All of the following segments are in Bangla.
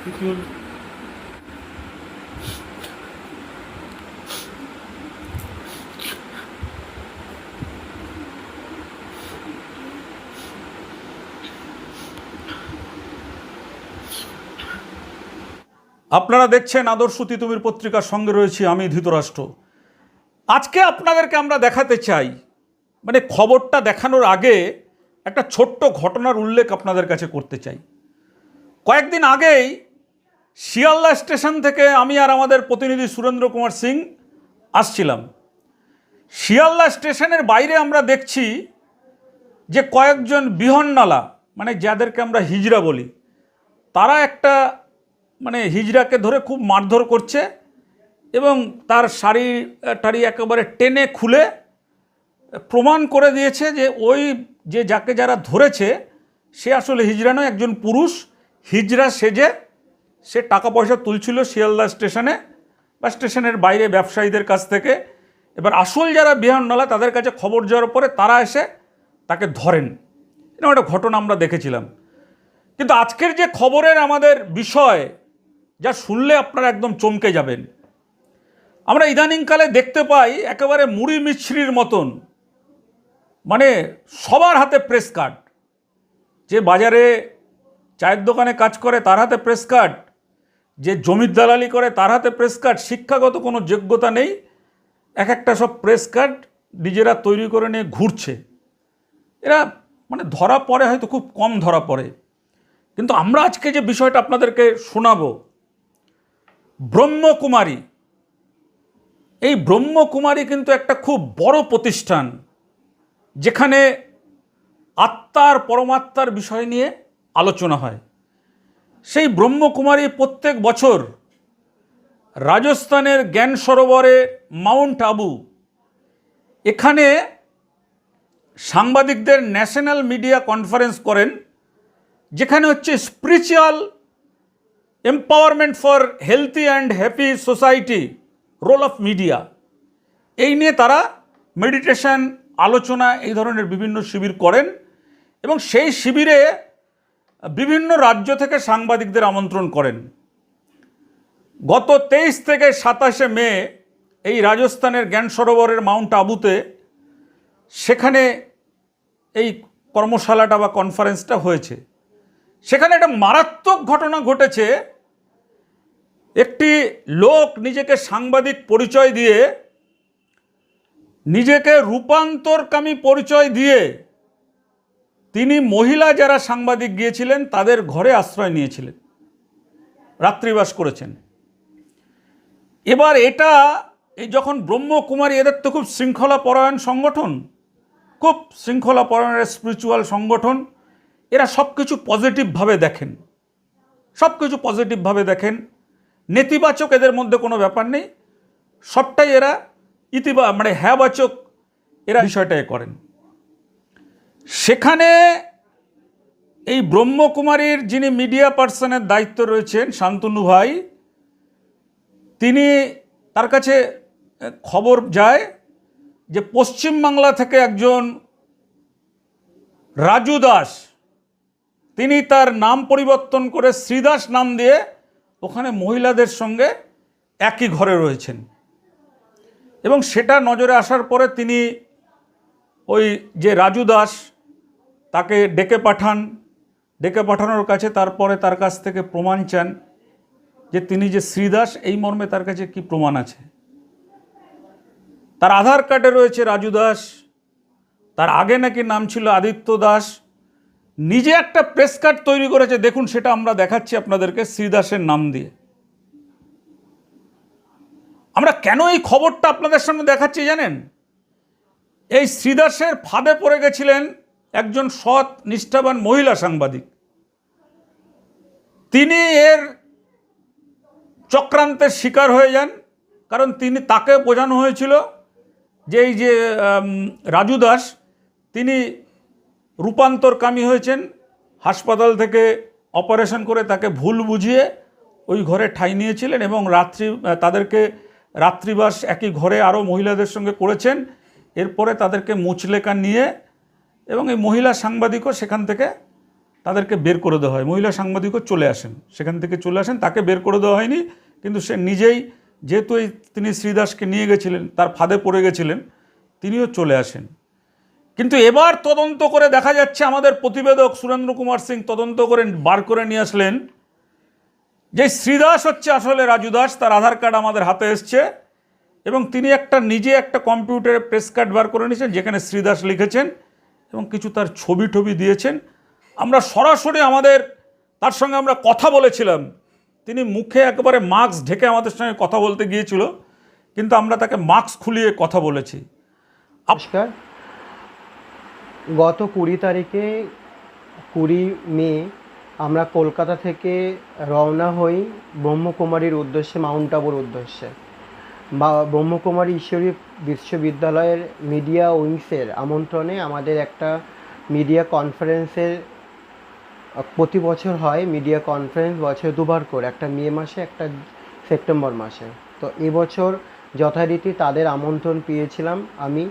আপনারা দেখছেন আদর্শ তিতুমির পত্রিকার সঙ্গে রয়েছি আমি ধৃতরাষ্ট্র। আজকে আপনাদেরকে আমরা দেখাতে চাই মানে খবরটা দেখানোর আগে একটা ছোট্ট ঘটনার উল্লেখ আপনাদের কাছে করতে চাই। কয়েকদিন আগেই শিয়ালদা স্টেশন থেকে আমি আর আমাদের প্রতিনিধি সুরেন্দ্র কুমার সিং আসছিলাম। শিয়ালদা স্টেশনের বাইরে আমরা দেখছি যে কয়েকজন বিহন্নালা মানে যাদেরকে আমরা হিজড়া বলি, তারা একটা মানে হিজড়াকে ধরে খুব মারধর করছে এবং তার শাড়ি টাড়ি একেবারে টেনে খুলে প্রমাণ করে দিয়েছে যে ওই যে যাকে যারা ধরেছে, সে আসলে হিজড়া নয়, একজন পুরুষ। হিজড়া সেজে সে টাকা পয়সা তুলছিল শিয়ালদা স্টেশনে বা স্টেশনের বাইরে ব্যবসায়ীদের কাছ থেকে। এবার আসল যারা বিহারনালা তাদের কাছে খবর যাওয়ার পরে তারা এসে তাকে ধরেন। এরকম একটা ঘটনা আমরা দেখেছিলাম। কিন্তু আজকের যে খবরের আমাদের বিষয়, যা শুনলে আপনারা একদম চমকে যাবেন। আমরা ইদানিংকালে দেখতে পাই একেবারে মুড়ি মিছরির মতন। মানে সবার হাতে প্রেস কার্ড। যে বাজারে চায়ের দোকানে কাজ করে, তার হাতে প্রেস কার্ড। যে জমির দালালি করে, তার হাতে প্রেস কার্ড শিক্ষাগত কোনো যোগ্যতা নেই। এক একটা সব প্রেস কার্ড নিজেরা তৈরি করে নিয়ে ঘুরছে। এরা মানে ধরা পড়ে, হয়তো খুব কম ধরা পড়ে। কিন্তু আমরা আজকে যে বিষয়টা আপনাদেরকে শোনাব, ব্রহ্মকুমারী। এই ব্রহ্মকুমারী কিন্তু একটা খুব বড় প্রতিষ্ঠান, যেখানে আত্মার, পরমাত্মার বিষয় নিয়ে আলোচনা হয়। সেই ব্রহ্মকুমারী প্রত্যেক বছর রাজস্থানের জ্ঞান সরোবরে মাউন্ট আবু। এখানে সাংবাদিকদের ন্যাশনাল মিডিয়া কনফারেন্স করেন, যেখানে হচ্ছে spiritual empowerment for healthy and happy society, role of media. এই নিয়ে তারা মেডিটেশন, আলোচনা এই ধরনের বিভিন্ন শিবির করেন এবং সেই শিবিরে বিভিন্ন রাজ্য থেকে সাংবাদিকদের আমন্ত্রণ করেন। গত তেইশ থেকে সাতাশে মে এই রাজস্থানের জ্ঞান সরোবরের মাউন্ট আবুতে সেখানে এই কর্মশালাটা বা কনফারেন্সটা হয়েছে। সেখানে একটা মারাত্মক ঘটনা ঘটেছে। একটি লোক নিজেকে সাংবাদিক পরিচয় দিয়ে, নিজেকে রূপান্তরকামী পরিচয় দিয়ে তিনি মহিলা যারা সাংবাদিক গিয়েছিলেন, তাদের ঘরে আশ্রয় নিয়েছিলেন। রাত্রিবাস করেছেন। এবার এটা, এই যখন ব্রহ্মকুমারী, এদের তো খুব শৃঙ্খলা পরায়ণ সংগঠন, খুব শৃঙ্খলা পরায়ণের স্পিরিচুয়াল সংগঠন, এরা সব কিছু পজিটিভভাবে দেখেন। সব কিছু পজিটিভভাবে দেখেন। নেতিবাচক এদের মধ্যে কোনো ব্যাপার নেই। সবটাই এরা ইতিবা মানে হ্যাবাচক এরা বিষয়টাই করেন। সেখানে এই ব্রহ্মকুমারীর যিনি মিডিয়া পার্সনের দায়িত্ব রয়েছেন, শান্তনু ভাই, তিনি তার কাছে খবর যায় যে পশ্চিমবাংলা থেকে একজন রাজু দাস, তিনি তার নাম পরিবর্তন করে শ্রীদাস নাম দিয়ে ওখানে মহিলাদের সঙ্গে একই ঘরে রয়েছেন। এবং সেটা নজরে আসার পরে তিনি ওই যে রাজু দাস তাকে ডেকে পাঠান। ডেকে পাঠানোর কাছে তারপরে তার কাছ থেকে প্রমাণ চান যে তিনি যে শ্রীদাস, এই মর্মে তার কাছে কি প্রমাণ আছে। তার আধার কার্ডে রয়েছে রাজু দাস। তার আগে নাকি নাম ছিল আদিত্য দাস। নিজে একটা প্রেস কার্ড তৈরি করেছে। দেখুন, সেটা আমরা দেখাচ্ছি আপনাদেরকে শ্রীদাসের নাম দিয়ে। আমরা কেন এই খবরটা আপনাদের সামনে দেখাচ্ছি জানেন? এই শ্রীদাসের ফাঁদে পড়ে গেছিলেন একজন সৎ, নিষ্ঠাবান মহিলা সাংবাদিক। তিনি এর চক্রান্তের শিকার হয়ে যান, কারণ তিনি তাকে বোঝানো হয়েছিল যে এই যে রাজু দাস, তিনি রূপান্তরকামী হয়েছেন, হাসপাতাল থেকে অপারেশন করে তাকে ভুল বুঝিয়ে ওই ঘরে ঠাঁই নিয়েছিলেন এবং রাত্রি, তাদেরকে রাত্রিবাস একই ঘরে আরও মহিলাদের সঙ্গে করেছেন। এরপরে তাদেরকে মুচলেকা নিয়ে এবং এই মহিলা সাংবাদিকও সেখান থেকে তাদেরকে বের করে দেওয়া হয়। মহিলা সাংবাদিকও চলে আসেন। সেখান থেকে চলে আসেন। তাকে বের করে দেওয়া হয়নি, কিন্তু সে নিজেই যেহেতু এই তিনি শ্রীদাসকে নিয়ে গেছিলেন, তার ফাঁদে পড়ে গেছিলেন, তিনিও চলে আসেন। কিন্তু এবার তদন্ত করে দেখা যাচ্ছে, আমাদের প্রতিবেদক সুরেন্দ্র কুমার সিং তদন্ত করে বার করে নিয়ে আসলেন যে শ্রীদাস হচ্ছে আসলে রাজু দাস, তার আধার কার্ড আমাদের হাতে এসছে এবং তিনি একটা নিজে একটা কম্পিউটারে প্রেস কার্ড বার করে নিয়েছেন, যেখানে শ্রীদাস লিখেছেন। এবং কিছু তার ছবি টবি দিয়েছেন। আমরা সরাসরি আমাদের, তার সঙ্গে আমরা কথা বলেছিলাম। তিনি মুখে একেবারে মাস্ক ঢেকে আমাদের সঙ্গে কথা বলতে গিয়েছিল, কিন্তু আমরা তাকে মাস্ক খুলিয়ে কথা বলেছি। নমস্কার। গত কুড়ি তারিখে কুড়ি মে আমরা কলকাতা থেকে রওনা হই ব্রহ্মকুমারীর উদ্দেশ্যে, মাউন্ট আবুর উদ্দেশ্যে। ব্রহ্মকুমারী ঈশ্বরী বিশ্ববিদ্যালয়ের মিডিয়া উইংসের আমন্ত্রণে আমাদের একটা মিডিয়া কনফারেন্সের, প্রতি বছর হয় মিডিয়া কনফারেন্স বছরে দুবার করে, একটা মে মাসে, একটা সেপ্টেম্বর মাসে। তো এবছর যথারীতি তাদের আমন্ত্রণ পেয়েছিলাম আমি।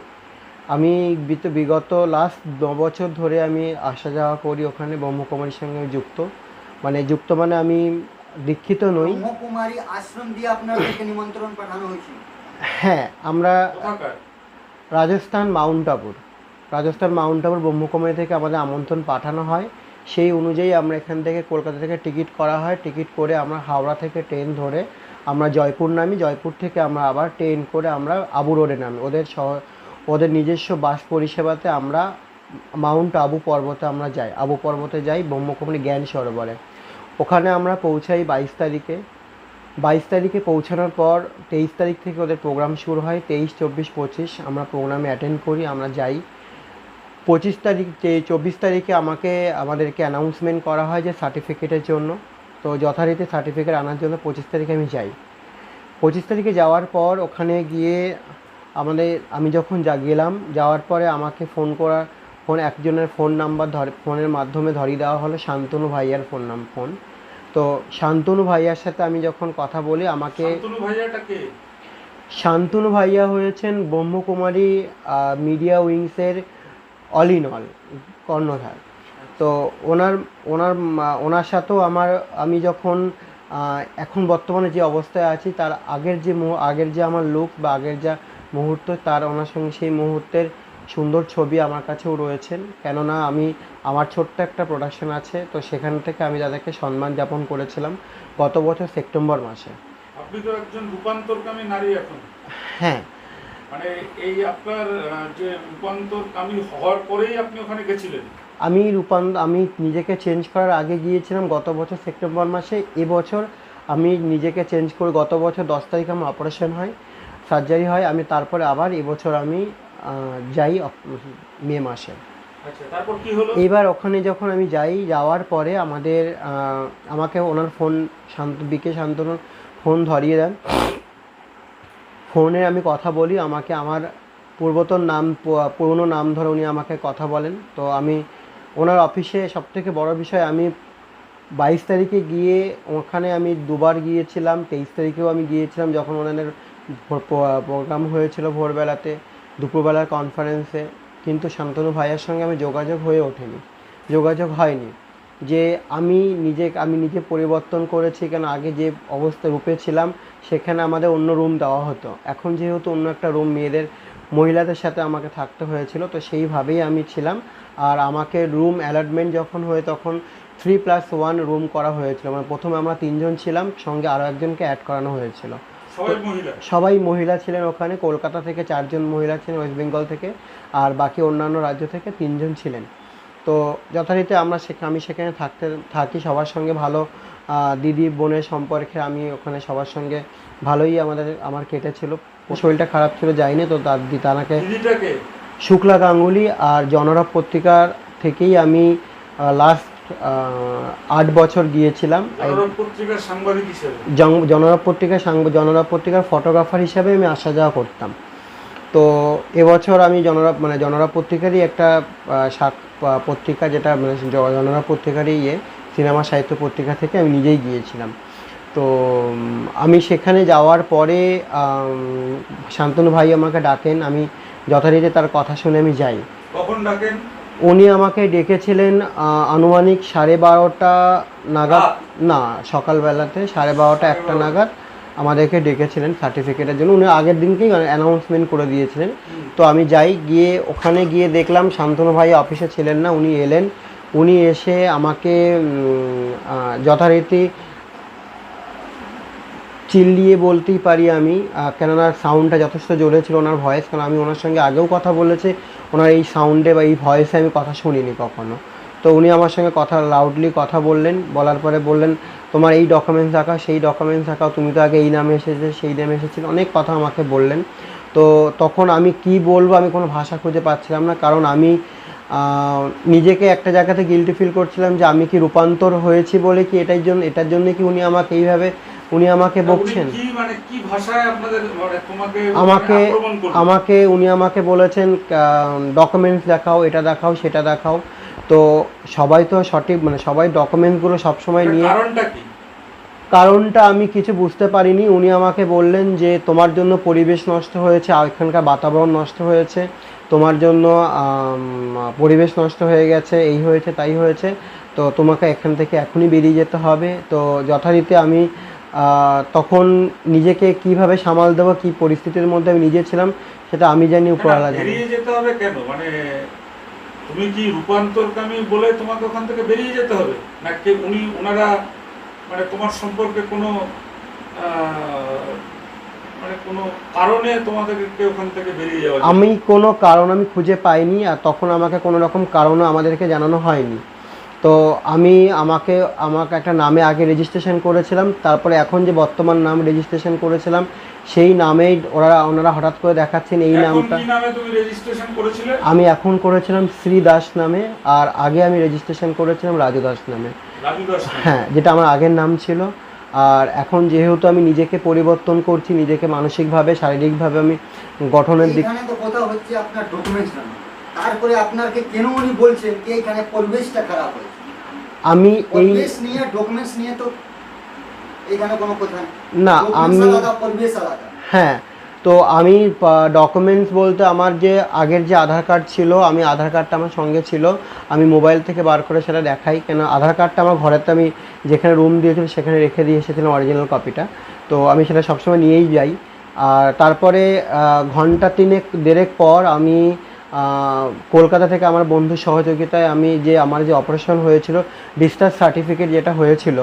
আমি বিগত লাস্ট ন বছর ধরে আমি আসা যাওয়া করি ওখানে ব্রহ্মকুমারীর সঙ্গে যুক্ত। মানে যুক্ত মানে আমি দীক্ষিত নই। ব্রহ্মকুমারী আশ্রম দিয়ে আপনাদেরকে নিমন্ত্রণ পাঠানো হয়েছিল হ্যাঁ আমরা রাজস্থান মাউন্ট আবুর। রাজস্থান মাউন্ট আবুর ব্রহ্মকুমারী থেকে আমাদের আমন্ত্রণ পাঠানো হয়। সেই অনুযায়ী আমরা এখান থেকে কলকাতা থেকে টিকিট করা হয়। টিকিট করে আমরা হাওড়া থেকে ট্রেন ধরে আমরা জয়পুর নামি। জয়পুর থেকে আমরা আবার ট্রেন করে আমরা আবু রোডে নামি। ওদের শহর ওদের নিজস্ব বাস পরিষেবাতে আমরা মাউন্ট আবু পর্বতে আমরা যাই। আবু পর্বতে যাই ব্রহ্মকুমারী জ্ঞান সরোবরে। ওখানে আমরা পৌঁছাই বাইশ তারিখে। বাইশ তারিখে পৌঁছানোর পর তেইশ তারিখ থেকে ওদের প্রোগ্রাম শুরু হয়, তেইশ, চব্বিশ, পঁচিশ। আমরা প্রোগ্রামে অ্যাটেন্ড করি, আমরা যাই। পঁচিশ তারিখ, যে চব্বিশ তারিখে আমাকে, আমাদেরকে অ্যানাউন্সমেন্ট করা হয় যে সার্টিফিকেটের জন্য। তো যথারীতি সার্টিফিকেট আনার জন্য পঁচিশ তারিখে আমি যাই। পঁচিশ তারিখে যাওয়ার পর ওখানে গিয়ে আমাদের, আমি যখন যা গেলাম, যাওয়ার পরে আমাকে ফোন করা ফোন একজনের ফোন নাম্বার ধরে ফোনের মাধ্যমে ধরিয়ে দেওয়া হলো, শান্তনু ভাইয়ার ফোন নাম ফোন তো শান্তনু ভাইয়ার সাথে আমি যখন কথা বলি আমাকে শান্তনু ভাইয়া হয়েছেন ব্রহ্মকুমারী মিডিয়া উইংসের অল ইন অল কর্ণধার। তো ওনার ওনার ওনার সাথেও আমার আমি যখন এখন বর্তমানে যে অবস্থায় আছি তার আগের যে আগের যে আমার লুক বা আগের যা মুহূর্ত তার ওনার সঙ্গে সেই মুহূর্তের সুন্দর ছবি আমার কাছেও রয়েছেন। কেননা আমি আমার ছোট্ট একটা প্রোডাকশন আছে তো সেখান থেকে আমি তাদেরকে সম্মান যাপন করেছিলাম গত বছর সেপ্টেম্বর মাসে। আপনি তো একজন রূপান্তরকামী নারী এখন। হ্যাঁ। মানে এই আপনার যে রূপান্তরকামী হওয়ার পরেই আপনি ওখানে গেছিলেন। আমি রূপান্ত আমি নিজেকে চেঞ্জ করার আগে গিয়েছিলাম গত বছর সেপ্টেম্বর মাসে। এবছর আমি নিজেকে চেঞ্জ করে গত বছর দশ তারিখ আমার অপারেশন হয় সার্জারি হয়। আমি তারপরে আবার এবছর আমি যাই মে মাসে। আচ্ছা এইবার ওখানে যখন আমি যাই যাওয়ার পরে আমাদের আমাকে ওনার phone Shanta BK Shantanu phone ধরিয়ে দেন। ফোনে আমি কথা বলি আমাকে আমার পূর্বতন নাম পুরনো নাম ধরে উনি আমাকে কথা বলেন। তো আমি ওনার অফিসে সবথেকে বড় বিষয় আমি বাইশ তারিখে গিয়ে ওখানে আমি দুবার গিয়েছিলাম তেইশ তারিখেও আমি গিয়েছিলাম যখন ওনাদের প্রোগ্রাম হয়েছিল ভোরবেলাতে। দুপুরবেলার কনফারেন্সে কিন্তু শান্তনু ভাইয়ের সঙ্গে আমি যোগাযোগ হয়ে ওঠেনি। যোগাযোগ হয়নি। যে আমি নিজে আমি নিজে পরিবর্তন করেছি কেন, আগে যে অবস্থা রূপে ছিলাম, সেখানে আমাদের অন্য রুম দেওয়া হতো। এখন যেহেতু অন্য একটা রুম মেয়েদের, মহিলাদের সাথে আমাকে থাকতে হয়েছিল, তো সেইভাবেই আমি ছিলাম। আর আমাকে রুম অ্যালটমেন্ট যখন হয়ে তখন থ্রি প্লাস ওয়ান রুম করা হয়েছিল। মানে প্রথমে আমরা তিনজন ছিলাম, সঙ্গে আরও একজনকে অ্যাড করানো হয়েছিল। সবাই মহিলা। ছিলেন ওখানে কলকাতা থেকে চারজন মহিলা ছিলেন ওয়েস্ট বেঙ্গল থেকে আর বাকি অন্যান্য রাজ্য থেকে তিনজন ছিলেন। তো যথারীতি আমরা সেখানে আমি সেখানে থাকতে থাকি সবার সঙ্গে ভালো দিদি বোনের সম্পর্কে আমি ওখানে সবার সঙ্গে ভালোই আমাদের আমার কেটেছিল। শরীরটা খারাপ ছিল যাইনি তো তার তানাকে শুক্লা গাঙ্গুলি আর জনরব পত্রিকার থেকেই আমি লাস্ট আট বছর গিয়েছিলাম। জনরব পত্রিকার জনরব পত্রিকার ফটোগ্রাফার হিসাবে আমি আসা যাওয়া করতাম। তো এবছর আমি জনরব মানে জনরব পত্রিকারই একটা শাক- পত্রিকা যেটা মানে জ- জনরব পত্রিকারই ইয়ে সিনেমা সাহিত্য পত্রিকা থেকে আমি নিজেই গিয়েছিলাম। তো আমি সেখানে যাওয়ার পরে শান্তনু ভাই আমাকে ডাকেন আমি যথারীতি তার কথা শুনে আমি যাই। কখন ডাকেন? উনি আমাকে ডেকেছিলেন আনুমানিক সাড়ে বারোটা নাগাদ। না, সকালবেলাতে সাড়ে বারোটা একটা নাগাদ আমাদেরকে ডেকেছিলেন সার্টিফিকেটের জন্য। উনি আগের দিনকেই অ্যানাউন্সমেন্ট করে দিয়েছিলেন। তো আমি যাই, গিয়ে ওখানে গিয়ে দেখলাম, শান্তনু ভাই অফিসে ছিলেন না, উনি এলেন। উনি এসে আমাকে যথারীতি চিল্লিয়ে বলতেই পারি আমি। কেননা সাউন্ডটা যথেষ্ট জোরে ছিল ওনার ভয়েস কারণ আমি ওনার সঙ্গে আগেও কথা বলেছি। ওনার এই সাউন্ডে বা এই ভয়েসে আমি কথা শুনিনি কখনো। তো উনি আমার সঙ্গে কথা লাউডলি কথা বললেন, বলার পরে বললেন, তোমার এই ডকুমেন্টস রাখা সেই ডকুমেন্টস রাখাও তুমি তো আগে এই নামে এসেছে, সেই নামে এসেছিল। অনেক কথা আমাকে বললেন। তো তখন আমি কি বলব, আমি কোনো ভাষা খুঁজে পাচ্ছিলাম না, কারণ আমি নিজেকে একটা জায়গাতে গিলটি ফিল করছিলাম যে আমি কি রূপান্তর হয়েছি বলে কি এটার জন্য এটার জন্য কি উনি আমাকে এইভাবে উনি আমাকে বকছেন। মানে মানে আমাকে? আমাকে উনি আমাকে বলেছেন ডকুমেন্টস দেখাও এটা দেখাও সেটা দেখাও। তো সবাই তো সঠিক মানে সবাই ডকুমেন্টসগুলো সবসময় নিয়ে কারণটা আমি কিছু বুঝতে পারিনি। উনি আমাকে বললেন যে তোমার জন্য পরিবেশ নষ্ট হয়েছে আর এখানকার বাতাবরণ নষ্ট হয়েছে। তোমার জন্য পরিবেশ নষ্ট হয়ে গেছে এই হয়েছে তাই হয়েছে। তো তোমাকে এখান থেকে এখনই বেরিয়ে যেতে হবে। তো যথারীতি আমি তখন নিজেকে কীভাবে সামাল দেবো কী পরিস্থিতির মধ্যে আমি নিজে ছিলাম সেটা আমি জানি উপরওয়ালা জানি। বেরিয়ে যেতে হবে কেন? মানে তুমি কি রূপান্তরকামী বলে তোমাকে ওখান থেকে বেরিয়ে যেতে হবে? না কে উনি ওনারা মানে তোমার সম্পর্কে কোনো মানে কোনো কারণে তোমাদেরকে ওখান থেকে বেরিয়ে যাওয়া আমি কোনো কারণ আমি খুঁজে পাইনি আর তখন আমাকে কোনো রকম কারণও আমাদেরকে জানানো হয়নি। তো আমি আমাকে আমাকে একটা নামে আগে রেজিস্ট্রেশন করেছিলাম তারপরে এখন যে বর্তমান নাম রেজিস্ট্রেশন করেছিলাম সেই নামেই ওরা ওনারা হঠাৎ করে দেখাচ্ছেন এই নামটা। কি নামে তুমি রেজিস্ট্রেশন করেছিলে? আমি এখন করেছিলাম শ্রী দাস নামে আর আগে আমি রেজিস্ট্রেশন করেছিলাম রাজু দাস নামে। রাজু দাস নামে। হ্যাঁ যেটা আমার আগের নাম ছিল। আর এখন যেহেতু আমি নিজেকে পরিবর্তন করছি নিজেকে মানসিকভাবে শারীরিকভাবে আমি গঠনের দিক কথা হচ্ছে আপনার ডকুমেন্টস নামে। তারপরে আপনাকে কেন উনি বলছেন যে এখানে পরিবেশটা খারাপ হয়েছে? আমি এই নিয়ে ডকুমেন্টস নিয়ে তো এখানে কোনো কথা না আমি হ্যাঁ তো আমি ডকুমেন্টস বলতে আমার যে আগের যে আধার কার্ড ছিল আমি আধার কার্ডটা আমার সঙ্গে ছিল। আমি মোবাইল থেকে বার করে সেটা দেখাই কেন আধার কার্ডটা আমার ঘরেতে আমি যেখানে রুম দিয়েছিল সেখানে রেখে দিয়ে এসেছিলাম অরিজিনাল কপিটা তো আমি সেটা সবসময় নিয়েই যাই। আর তারপরে ঘণ্টা তিনেক দেড়েক পর আমি কলকাতা থেকে আমার বন্ধুর সহযোগিতায় আমি যে আমার যে অপারেশন হয়েছিল ডিসচার্জ সার্টিফিকেট যেটা হয়েছিল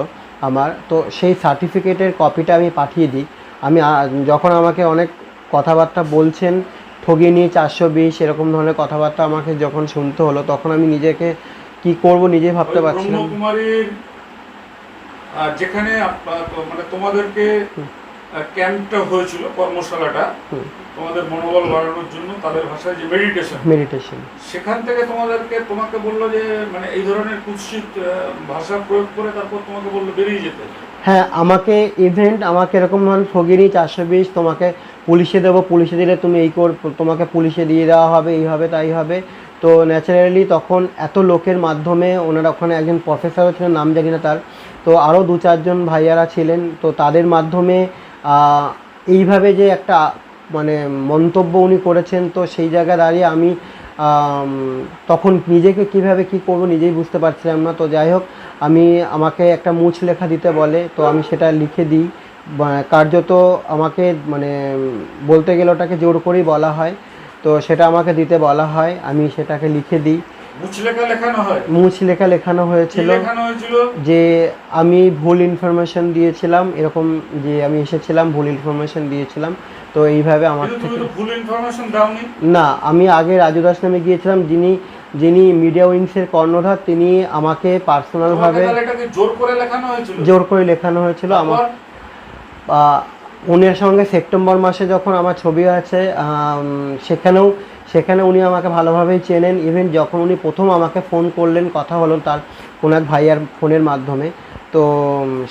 আমার তো সেই সার্টিফিকেটের কপিটা আমি পাঠিয়ে দিই আমি যখন আমাকে অনেক কথাবার্তা বলছেন ঠগিয়ে নিয়ে চারশো বিশ এরকম ধরনের কথাবার্তা আমাকে যখন শুনতে হলো তখন আমি নিজেকে কি করব নিজেই ভাবতে পারছি না। যেখানে মানে তোমাদেরকে ক্যাম্পটা হয়েছিল কর্মশালাটা। তোমাদের মনোবল বাড়ানোর জন্য তাদের ভাষায় যে মেডিটেশন মেডিটেশন সেখান থেকে তোমাদেরকে তোমাকে বলল যে মানে এই ধরনের কুৎসিত ভাষা প্রয়োগ করে তারপর তোমাকে বলল বেরিয়ে যেতে। হ্যাঁ আমাকে ইভেন্ট আমাকে এরকম ঠগিনি চারশো বিশ তোমাকে পুলিশে দেবো পুলিশে দিলে তুমি এই কর তোমাকে পুলিশে দিয়ে দেওয়া হবে এই হবে তাই হবে। তো ন্যাচারালি তখন এত লোকের মাধ্যমে ওনারা ওখানে একজন প্রফেসরও ছিলেন নাম জানি না তার। তো আরও দু চারজন ভাইয়ারা ছিলেন তো তাদের মাধ্যমে এইভাবে যে একটা মানে মন্তব্য উনি করেছেন তো সেই জায়গায় দাঁড়িয়ে আমি তখন নিজেকে কীভাবে কি করব নিজেই বুঝতে পারছিলাম না। তো যাই হোক আমি আমাকে একটা মুছ লেখা দিতে বলে তো আমি সেটা লিখে দিই। কার্যত আমাকে মানে বলতে গেলে ওটাকে জোর করেই বলা হয়। তো সেটা আমাকে দিতে বলা হয় আমি সেটাকে লিখে দিই। মুছ লেখা লেখানো হয়েছিল। যে আমি ভুল ইনফরমেশন দিয়েছিলাম এরকম যে আমি এসেছিলাম ভুল ইনফরমেশন দিয়েছিলাম। তো এইভাবে আমার থেকে ভুল ইনফরমেশন দাওনি। না আমি আগে রাজু দাস নামে গিয়েছিলাম যিনি যিনি মিডিয়া উইংসের কর্ণধার তিনি আমাকে পার্সোনালভাবে জোর করে লেখানো হয়েছিল? জোর করে লেখানো হয়েছিল। আমার? উনির সঙ্গে সেপ্টেম্বর মাসে যখন আমার ছবি আছে সেখানেও সেখানে উনি আমাকে ভালোভাবেই চেনেন। ইভেন যখন উনি প্রথম আমাকে ফোন করলেন কথা হলো তার কোনো এক ভাইয়ার ফোনের মাধ্যমে। তো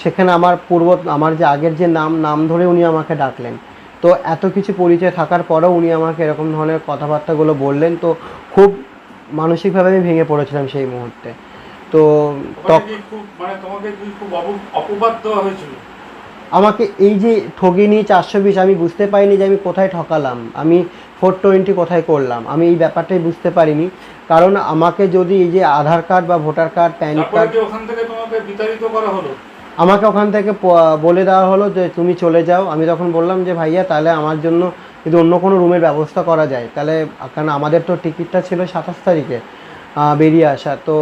সেখানে আমার পূর্ব আমার যে আগের যে নাম নাম ধরে উনি আমাকে ডাকলেন। তো এত কিছু পরিচয় থাকার পরেও উনি আমাকে এরকম ধরনের কথাবার্তাগুলো বললেন তো খুব মানসিকভাবে আমি ভেঙে পড়েছিলাম সেই মুহূর্তে। তো মানে আমাকে এই যে ঠগিনি চারশো বিশ আমি বুঝতে পারিনি যে আমি কোথায় ঠকালাম আমি ফোর টোয়েন্টি কোথায় করলাম আমি এই ব্যাপারটাই বুঝতে পারিনি। কারণ আমাকে যদি এই যে আধার কার্ড বা ভোটার কার্ড প্যান কার্ড ওখান থেকে তোমাকে বিতাড়িত করা হলো? আমাকে ওখান থেকে বলে দেওয়া হলো যে তুমি চলে যাও। আমি তখন বললাম যে ভাইয়া তাহলে আমার জন্য যদি অন্য কোনো রুমের ব্যবস্থা করা যায় তাহলে কারণ আমাদের তো টিকিটটা ছিল সাতাশ তারিখে বেরিয়ে আসা। তো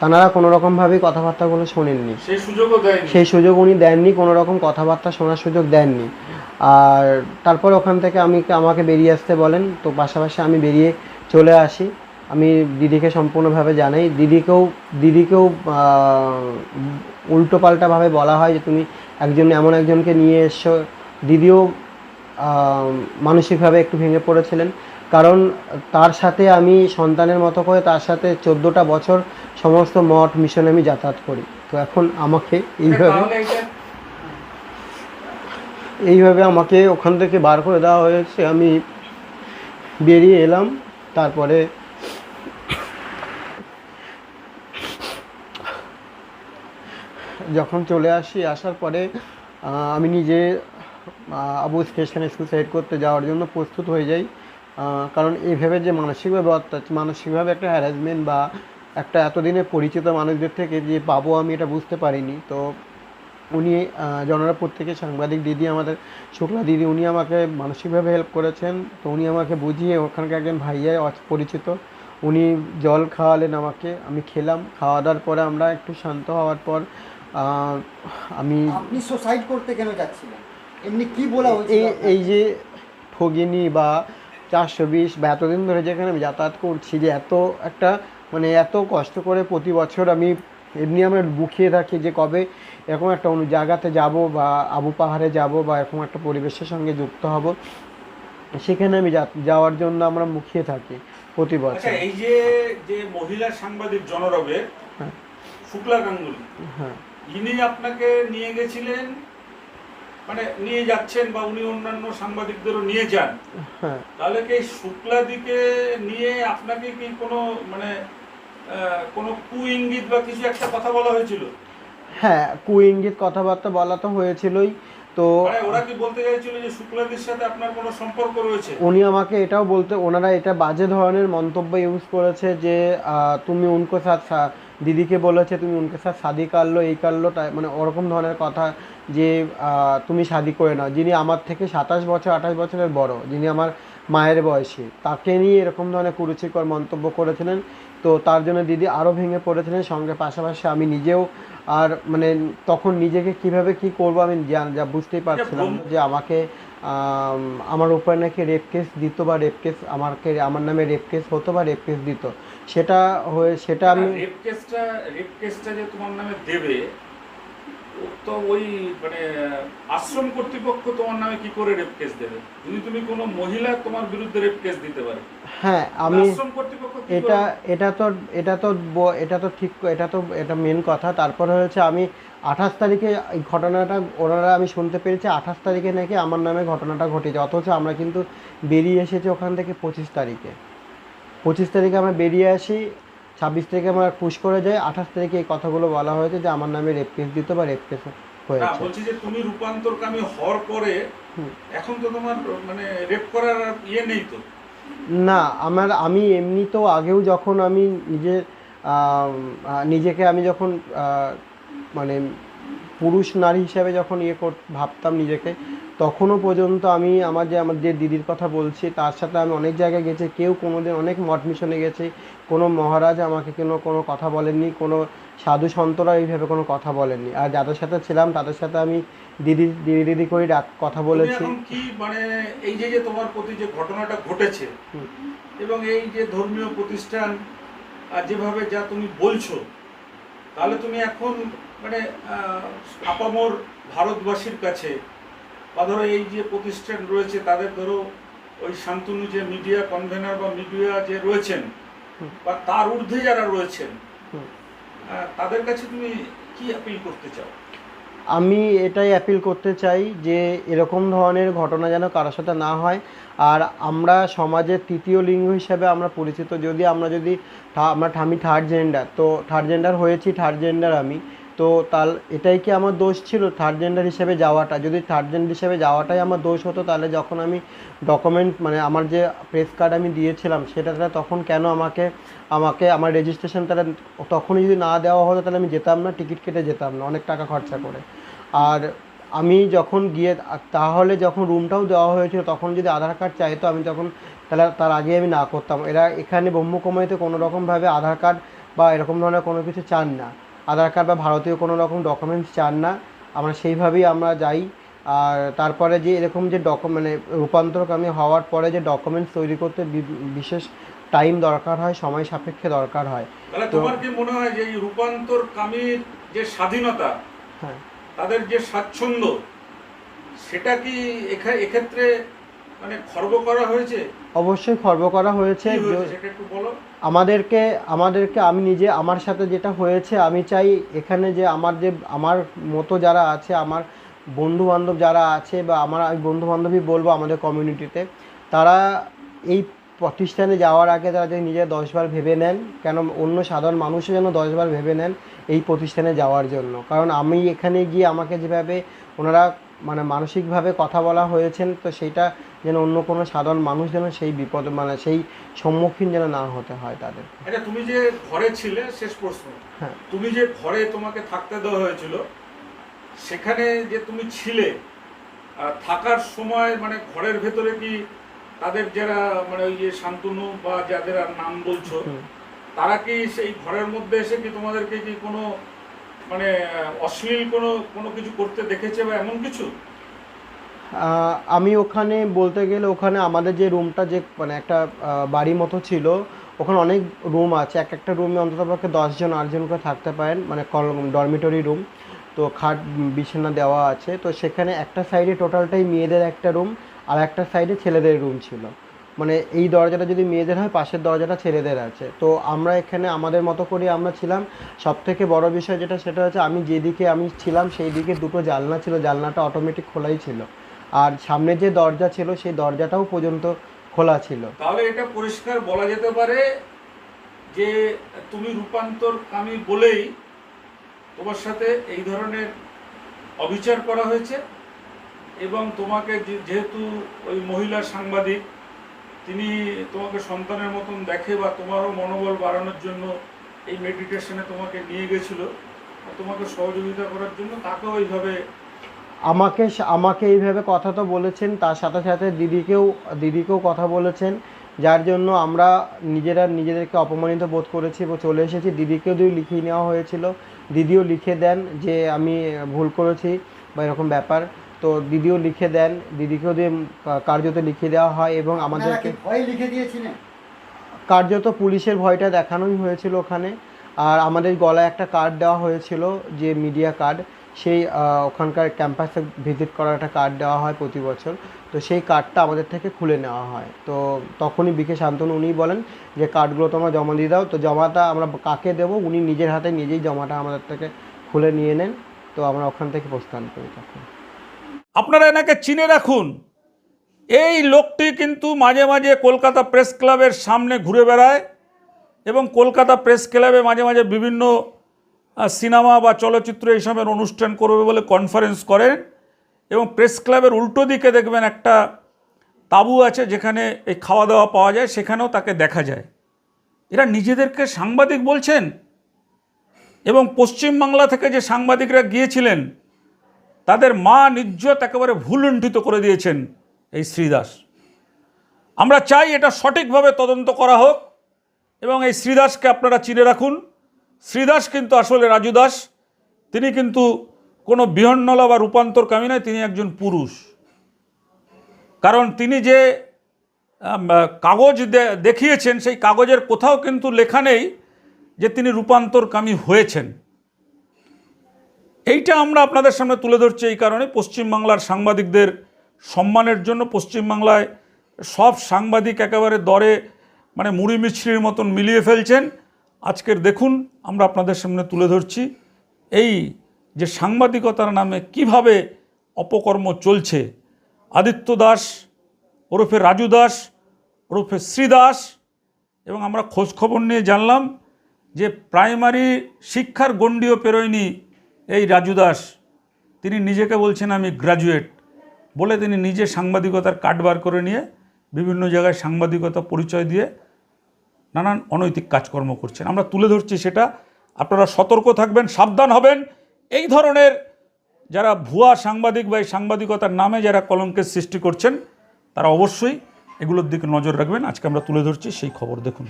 তানারা কোনো রকমভাবেই কথাবার্তাগুলো শোনেননি। সেই সুযোগও সেই সুযোগ উনি দেননি কোনো রকম কথাবার্তা শোনার সুযোগ দেননি। আর তারপর ওখান থেকে আমি আমাকে বেরিয়ে আসতে বলেন। তো পাশাপাশি আমি বেরিয়ে চলে আসি। আমি দিদিকে সম্পূর্ণভাবে জানাই। দিদিকেও দিদিকেও উল্টো পাল্টাভাবে বলা হয় যে তুমি একজন এমন একজনকে নিয়ে এসছো দিদিও মানসিকভাবে একটু ভেঙে পড়েছিলেন। কারণ তার সাথে আমি সন্তানের মতো করে তার সাথে চোদ্দোটা বছর সমস্ত মঠ মিশনে আমি যাতায়াত করি। তো এখন আমাকে এইভাবে এইভাবে আমাকে ওখান থেকে বার করে দেওয়া হয়েছে। আমি বেরিয়ে এলাম। তারপরে যখন চলে আসি আসার পরে আমি নিজে আবু স্টেশনে সুসাইড করতে যাওয়ার জন্য প্রস্তুত হয়ে যাই। কারণ এইভাবে যে মানসিকভাবে অত্যাচার মানসিকভাবে একটা হ্যারাসমেন্ট বা একটা এতদিনে পরিচিত মানুষদের থেকে যে পাবো আমি এটা বুঝতে পারিনি। তো উনি আহ, জনরাপুর থেকে সাংবাদিক দিদি আমাদের শুক্লা দিদি উনি আমাকে মানসিকভাবে হেল্প করেছেন। তো উনি আমাকে বুঝিয়ে ওখানকার একজন ভাইয়া পরিচিত। উনি জল খাওয়ালেন আমাকে আমি খেলাম। খাওয়া দাওয়ার পরে আমরা একটু শান্ত হওয়ার পর আমি আপনি সুসাইড করতে কেন যাচ্ছিলেন? এমনি কি বলা এই এই যে ঠগিনি বা চারশো বিশ বা এতদিন ধরে যেখানে আমি যাতায়াত করছি যে এত একটা মানে এত কষ্ট করে প্রতি বছর আমি এমনি আমরা বুকিয়ে থাকি যে কবে এরকম একটা অনু জায়গাতে যাব বা আবু পাহাড়ে যাব বা এরকম একটা পরিবেশের সঙ্গে যুক্ত হব। সেখানে আমি যা- যাওয়ার জন্য আমরা মুখিয়ে থাকি প্রতি আচ্ছা বছর। এই যে যে মহিলা সাংবাদিক জনরবের হ্যাঁ। শুক্লা গাঙ্গুলি হ্যাঁ। ইনি আপনাকে নিয়ে গেছিলেন মানে নিয়ে যাচ্ছেন বা উনি অন্যান্য সাংবাদিকদেরও নিয়ে যান। হ্যাঁ। তাহলে কি এই শুক্লা দিকে নিয়ে আপনাকে কি কোনো মানে কোনো কু ইঙ্গিত বা কিছু একটা কথা বলা হয়েছিল? হ্যাঁ কু ইঙ্গিত কথাবার্তা বলা তো হয়েছিলই তো মানে ওরা কি বলতে চাইছিল যে শুক্লাদির সাথে আপনার কোনো সম্পর্ক রয়েছে? উনি আমাকে এটাও বলতে ওনারা এটা বাজে ধরনের মন্তব্য ইউজ করেছে যে তুমি উনকো সাথ দিদিকে বলেছে তুমি উনকে সাথ শাদি কারলো এই কাটলো তাই মানে ওরকম ধরনের কথা যে তুমি শাদি করে নাও। যিনি আমার থেকে সাতাশ বছর আঠাশ বছরের বড় যিনি আমার মায়ের বয়সী তাকে নিয়ে এরকম ধরনের কুরুচিকর মন্তব্য করেছিলেন। তো তার জন্য দিদি আরও ভেঙে পড়েছিলেন। সঙ্গে পাশাপাশি আমি নিজেও আর মানে তখন নিজেকে কীভাবে কি করব আমি জান- যা বুঝতেই পারছিলাম যে আমাকে আমার উপরে নাকি রেপ কেস দিত বা রেপ কেস আমাকে আমার নামে রেপ কেস হতো বা রেপ কেস দিত। সেটা হয়ে সেটা আমি রেপ কেসটা রেপ কেসটা যে তোমার নামে দেবে ও তো ওই মানে আশ্রম কর্তৃপক্ষ তোমার নামে কি করে রেপ কেস দেবে? যদি তুমি কোনো মহিলা তোমার বিরুদ্ধে রেপ কেস দিতে পারে। হ্যাঁ আমি আশ্রম কর্তৃপক্ষ এটা এটা তো এটা তো এটা তো ঠিক এটা তো এটা মেন কথা। তারপরে হয়েছে আমি আঠাশ তারিখে এই ঘটনাটা ওনারা আমি শুনতে পেরেছি আঠাশ তারিখে নাকি আমার নামে ঘটনাটা ঘটেছে। অথচ আমরা কিন্তু বেরিয়ে এসেছি ওখান থেকে পঁচিশ তারিখে। পঁচিশ তারিখে আমরা বেরিয়ে আসি ছাব্বিশ তারিখে আমরা পুশ করে যাই আঠাশ তারিখে এই কথাগুলো বলা হয়েছে যে আমার নামে রেপ কেস দিত বা রেপ কেস হয়েছে। বলছি যে তুমি রূপান্তরকামী হওয়ার পরে এখন তো তোমার মানে রেপ করার ইয়ে নেই তো? না আমার আমি এমনিতেও আগেও যখন আমি নিজে নিজেকে আমি যখন মানে পুরুষ নারী হিসাবে যখন ইয়ে কর ভাবতাম নিজেকে তখনও পর্যন্ত আমি আমার যে আমার যে দিদির কথা বলছি তার সাথে আমি অনেক জায়গায় গেছি কেউ কোনোদিন অনেক মঠ মিশনে গেছি কোনো মহারাজ আমাকে কোনো কোনো কথা বলেননি কোনো সাধু সন্তরা এইভাবে কোনো কথা বলেননি আর যাদের সাথে ছিলাম তাদের সাথে আমি দিদি দিদি দিদি করে ডাক- কথা বলেছি কি মানে এই যে যে তোমার প্রতি যে ঘটনাটা ঘটেছে। এবং এই যে ধর্মীয় প্রতিষ্ঠান আর যেভাবে যা তুমি বলছো তাহলে তুমি এখন মানে আপামর ভারতবাসীর কাছে বা ধরো এই যে প্রতিষ্ঠান রয়েছে তাদের ধরো ওই শান্তনু যে মিডিয়া কনভেনার বা মিডিয়া যে রয়েছেন বা তার ঊর্ধ্বে যারা রয়েছেন তাদের কাছে তুমি কি অ্যাপিল করতে চাও? আমি এটাই অ্যাপিল করতে চাই যে এরকম ধরনের ঘটনা যেন কারোর সাথে না হয়। আর আমরা সমাজের তৃতীয় লিঙ্গ হিসাবে আমরা পরিচিত যদি আমরা যদি আমরা আমি থার্ড জেন্ডার তো থার্ড জেন্ডার হয়েছি থার্ড জেন্ডার আমি। তো তাল, এটাই কি আমার দোষ ছিল থার্ড জেন্ডার হিসেবে যাওয়াটা? যদি থার্ড জেন্ডার হিসেবে যাওয়াটাই আমার দোষ হতো, তাহলে যখন আমি ডকুমেন্ট মানে আমার যে প্রেস কার্ড আমি দিয়েছিলাম, সেটা তাহলে তখন কেন আমাকে আমাকে, আমার রেজিস্ট্রেশন তাহলে তখনই যদি না দেওয়া হতো, তাহলে আমি যেতাম না টিকিট কেটে যেতাম না, অনেক টাকা খরচা করে। আর আমি যখন গিয়ে তাহলে যখন রুমটাও দেওয়া হয়েছিল, তখন যদি আধার কার্ড চাইতো, আমি তখন তাহলে তার আগে আমি না করতাম। এরা এখানে ব্রহ্মকুমারীতে কোনো রকমভাবে আধার কার্ড বা এরকম ধরনের কোনো কিছু চান না। আধার কার্ড বা ভারতীয় কোনো রকম ডকুমেন্টস চান না। আমরা সেইভাবেই আমরা যাই। আর তারপরে যে এরকম যে ডকু মানে রূপান্তরকামী হওয়ার পরে যে ডকুমেন্টস তৈরি করতে বিশেষ টাইম দরকার হয় সময় সাপেক্ষে দরকার হয়। তাহলে তোমার কি মনে হয় যে এই রূপান্তর কামীর যে স্বাধীনতা হ্যাঁ। তাদের যে স্বাচ্ছন্দ্য সেটা কি এক্ষেত্রে মানে খর্ব করা হয়েছে? অবশ্যই খর্ব করা হয়েছে। সেটা আমাদেরকে আমাদেরকে আমি নিজে আমার সাথে যেটা হয়েছে আমি চাই এখানে যে আমার যে আমার মতো যারা আছে আমার বন্ধু বান্ধব যারা আছে বা আমার আমি বন্ধু বান্ধবী বলব আমাদের কমিউনিটিতে তারা এই প্রতিষ্ঠানে যাওয়ার আগে তারা যে নিজে দশবার ভেবে নেন কেন অন্য সাধারণ মানুষও যেন দশবার ভেবে নেন এই প্রতিষ্ঠানে যাওয়ার জন্য। কারণ আমি এখানে গিয়ে আমাকে যেভাবে ওনারা মানে মানসিকভাবে কথা বলা হয়েছেন তো সেইটা যেন অন্য কোনো সাধারণ মানুষ যেন সেই বিপদ মানে সেই সম্মুখীন যেন না হতে হয় তাদের। এটা তুমি যে ঘরে ছিলে শেষ প্রশ্ন। হ্যাঁ। তুমি যে ঘরে তোমাকে থাকতে দেওয়া হয়েছিল সেখানে যে তুমি ছিলে থাকার সময় মানে ঘরের ভেতরে কি তাদের যারা মানে ওই যে শান্তনু বা যাদের আর নাম বলছো। তারা কি সেই ঘরের মধ্যে এসে কি তোমাদেরকে কি কোনো মানে অশ্লীল কোনো কোনো কিছু করতে দেখেছে বা এমন কিছু? আমি ওখানে বলতে গেলে ওখানে আমাদের যে রুমটা যে মানে একটা বাড়ি মতো ছিল, ওখানে অনেক রুম আছে। এক একটা রুমে অন্তত পক্ষে দশজন আটজন করে থাকতে পারেন মানে ডরমিটরি রুম তো খাট, বিছানা দেওয়া আছে। তো সেখানে একটা সাইডে টোটালটাই মেয়েদের একটা রুম আর একটা সাইডে ছেলেদের রুম ছিল। মানে এই দরজাটা যদি মেয়েদের হয়, পাশের দরজাটা ছেলেদের আছে। তো আমরা এখানে, আমাদের মতো করে আমরা ছিলাম। সব থেকে বড় বিষয় যেটা, সেটা হচ্ছে আমি যেদিকে আমি ছিলাম সেই দিকে দুটো জানলা ছিল। জানলাটা অটোমেটিক খোলাই ছিল। আর সামনে যে দরজা ছিল, সেই দরজাটাও পর্যন্ত খোলা ছিল। তাহলে এটা পরিষ্কার বলা যেতে পারে যে তুমি রূপান্তর কামী বলেই তোমার সাথে এই ধরনের অবিচার করা হয়েছে এবং তোমাকে যেহেতু ওই মহিলা সাংবাদিক, তিনি তোমাকে সন্তানের মতন দেখে বা তোমারও মনোবল বাড়ানোর জন্য এই মেডিটেশনে তোমাকে নিয়ে গেছিল, তোমাকে সহযোগিতা করার জন্য তাকেও এইভাবে আমাকে আমাকে এইভাবে কথা তো বলেছেন তার সাথে সাথে দিদিকেও দিদিকেও কথা বলেছেন যার জন্য আমরা নিজেরা নিজেদেরকে অপমানিত বোধ করেছি এবং চলে এসেছি। দিদিকেও দিয়ে লিখিয়ে নেওয়া হয়েছিল। দিদিও লিখে দেন যে আমি ভুল করেছি বা এরকম ব্যাপার। তো দিদিও লিখে দেন দিদিকেও দিয়ে কার্যত লিখে দেওয়া হয় এবং আমাদেরকে লিখে দিয়েছিলেন? কার্যত পুলিশের ভয়টা দেখানোই হয়েছিল ওখানে। আর আমাদের গলায় একটা কার্ড দেওয়া হয়েছিল যে মিডিয়া কার্ড সেই ওখানকার ক্যাম্পাসে ভিজিট করার একটা কার্ড দেওয়া হয় প্রতি বছর। তো সেই কার্ডটা আমাদের থেকে খুলে নেওয়া হয়। তো তখনই বিকে শান্তনু উনি বলেন যে কার্ডগুলো তোমরা জমা দিয়ে দাও। তো জমাটা আমরা কাকে দেবো? উনি নিজের হাতে নিজেই জমাটা আমাদের থেকে খুলে নিয়ে নেন। তো আমরা ওখান থেকে প্রস্থান করি তখন। আপনারা এনাকে চিনে রাখুন। এই লোকটি কিন্তু মাঝে মাঝে কলকাতা প্রেস ক্লাবের সামনে ঘুরে বেড়ায় এবং কলকাতা প্রেস ক্লাবে মাঝে মাঝে বিভিন্ন সিনেমা বা চলচ্চিত্র এইসবের অনুষ্ঠান করবে বলে কনফারেন্স করেন এবং প্রেস ক্লাবের উল্টো দিকে দেখবেন একটা তাঁবু আছে যেখানে এই খাওয়া দাওয়া পাওয়া যায়, সেখানেও তাকে দেখা যায়। এরা নিজেদেরকে সাংবাদিক বলছেন এবং পশ্চিমবাংলা থেকে যে সাংবাদিকরা গিয়েছিলেন, তাদের মা নিজ্জত একেবারে ভুলুণ্ঠিত করে দিয়েছেন এই শ্রীদাস। আমরা চাই এটা সঠিকভাবে তদন্ত করা হোক এবং এই শ্রীদাসকে আপনারা চিনে রাখুন। শ্রীদাস কিন্তু আসলে রাজু দাস। তিনি কিন্তু কোনো বিহন্নলা বা রূপান্তরকামী নয়, তিনি একজন পুরুষ। কারণ তিনি যে কাগজ দেখিয়েছেন, সেই কাগজের কোথাও কিন্তু লেখা নেই যে তিনি রূপান্তরকামী হয়েছেন। এইটা আমরা আপনাদের সামনে তুলে ধরছি এই কারণে। পশ্চিমবাংলার সাংবাদিকদের সম্মানের জন্য পশ্চিমবাংলায় সব সাংবাদিক একেবারে দরে মানে মুড়ি মিছরির মতন মিলিয়ে ফেলছেন। আজকের দেখুন, আমরা আপনাদের সামনে তুলে ধরছি এই যে সাংবাদিকতার নামে কীভাবে অপকর্ম চলছে। আদিত্য দাস, ওরফে রাজু দাস, ওরফে শ্রীদাস এবং আমরা খোঁজখবর নিয়ে জানলাম যে প্রাইমারি শিক্ষার গণ্ডিও পেরোয়নি এই রাজু দাস। তিনি নিজেকে বলছেন, আমি গ্র্যাজুয়েট বলে তিনি নিজে সাংবাদিকতার কার্ড বার করে নিয়ে বিভিন্ন জায়গায় সাংবাদিকতা পরিচয় দিয়ে নানান অনৈতিক কাজকর্ম করছেন। আমরা তুলে ধরছি সেটা। আপনারা সতর্ক থাকবেন, সাবধান হবেন। এই ধরনের যারা ভুয়া সাংবাদিক বা এই সাংবাদিকতার নামে যারা কলঙ্কের সৃষ্টি করছেন, তারা অবশ্যই এগুলোর দিকে নজর রাখবেন। আজকে আমরা তুলে ধরছি, সেই খবর দেখুন।